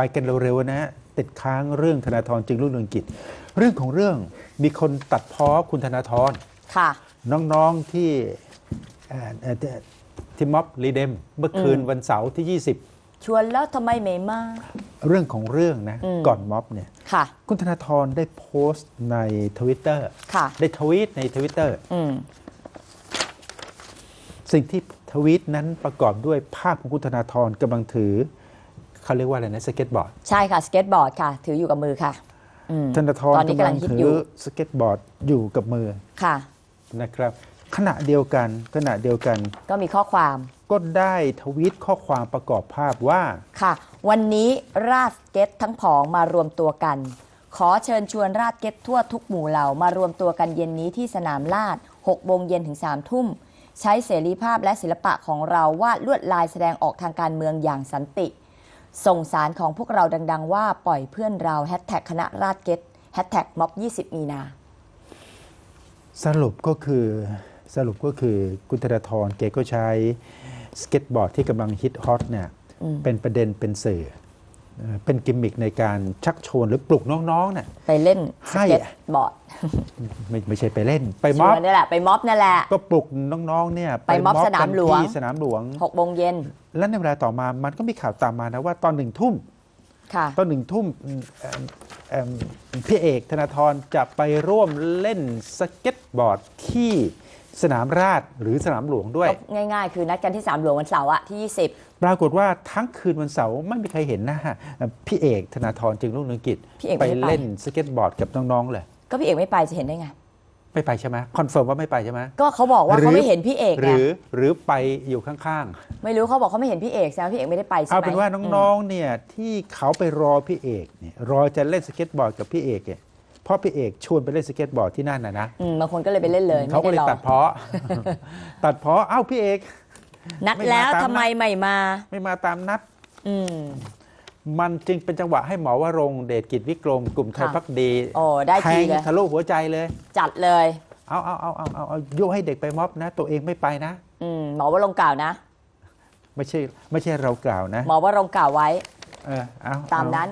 ไปกันเร็วๆนะฮะติดค้างเรื่องธนาธรจึงรุ่งเรืองกิจ เรื่องของเรื่องมีคนตัดพ้อคุณธนาธรค่ะน้องๆที่เอ่อเอ่อที่ม็อบรีเดมเมื่อคืนอืมวันเสาร์ที่ชวนแล้วทำไมไม่มา20เรื่องของเรื่องนะอืมก่อนม็อบเนี่ยค่ะคุณธนาธรได้โพสต์ในทวิตเตอร์ค่ะได้ทวีตในทวิตเตอร์อืมสิ่งที่ทวีตนั้นประกอบด้วยภาพของคุณธนาธรกำลังถือ เขาเรียกว่าอะไรนะสเก็ตบอร์ดใช่ค่ะสเก็ตบอร์ดค่ะ ถืออยู่กับมือค่ะอืม ธนาธรตอนนี้กำลังฮิตถือยู่สเก็ตบอร์ดอยู่กับมือค่ะ นะครับ ขณะเดียวกันขณะเดียวกันก็มีข้อความก็ได้ทวีตข้อความประกอบภาพว่า ค่ะ วันนี้ราดสเก็ตทั้งผองมารวมตัวกัน ขอเชิญชวนราดเก็ตทั่วทุกหมู่เหล่ามารวมตัวกันเย็นนี้ที่สนามลาด6โมงเย็นถึง3ทุ่ม ใช้เสรีภาพและศิลปะของเราวาดลวดลายแสดงออกทางการเมืองอย่างสันติ ส่งสารของพวกเราดัง ๆ ว่าปล่อยเพื่อนเราแฮชแท็กคณะราดเก็ตแฮชแท็กม็อบ20 มีนา สรุปก็คือสรุปก็คือคุณธนาธรเกก็ใช้สเก็ตบอร์ดที่กำลังฮิตฮอตเนี่ยอืมเป็นประเด็นเป็นสื่อ เอ่อเป็นกิมมิคในการชักชวนหรือปลุกน้องๆเนี่ยไปเล่นสให้เก็ตบอร์ดไม่ไม่ใช่ไปเล่น ไปชม็อบวนนี่แหละไปม็อบนั่นแหละก็ปลุกน้องๆเนี่ยไปม็อบสนามหลวงกันที่สนามหลวง6โมงเย็นและในเวลาต่อมามันก็มีข่าวตามมานะว่าตอนหนึ่งทุ่มค่ะตอนหนึ่งทุ่มอืมเอิ่มเอิ่มพี่เอกธนาธรจะไปร่วมเล่นสเก็ตบอร์ดที่ สนามราชหรือสนามหลวงด้วยก็ง่ายๆ คือนัดกันที่สามหลวงวันเสาร์อะที่ปรากฏว่าทั้งคืนวันเสาร์ไม่มีใครเห็นหน้าพี่เอกธนาธรจึงรุ่งเรืองกิจพี่เอกไปไม่ได้ไปเล่นสเก็ตบอร์ดกับน้องๆเลย20ก็พี่เอกไม่ไปจะเห็นได้ไงไม่ไปใช่ไหมคอนเฟิร์มว่าไม่ไปใช่ไหมก็เขาบอกว่าหรือเขาไม่เห็นพี่เอกหไงรือหรือไปอยู่ข้างๆ ไม่รู้เขาบอกเขาไม่เห็นพี่เอกแสดงว่าพี่เอกไม่ได้ไปใช่ไหมเอาเป็นว่าน้องๆเนี่ยที่เขาไปรอพี่เอกเนี่ยรอจะเล่นสเก็ตบอร์ดกับพี่เอกเนี่ย เพราะพี่เอกชวนไปเล่นสเก็ตบอร์ดที่นั่นนะนะอืมบางคนก็เลยไปเล่นเลยเขาก็ไม่เลยได้รอตัดเพาะ ตัดเพาะเอ้าพี่เอก นัดไม่มาแล้วตามทำไมนัดไม่มา ไม่มาตามนัด อืม มันจึงเป็นจังหวะให้หมอวรงค์เดชกิจวิกรมกลุ่มไทยค่ะ พักดีโอ้ได้แททีงเลย ทะลุหัวใจเลย จัดเลย เอาเอาเอาเอาเอาเอายุให้เด็กไปม็อบนะ ตัวเองไม่ไปนะ อืมหมอวรงค์กล่าวนะ ไม่ใช่ไม่ใช่เรากล่าวนะหมอวรงค์กล่าวไว้เออเอาตามเอนั้น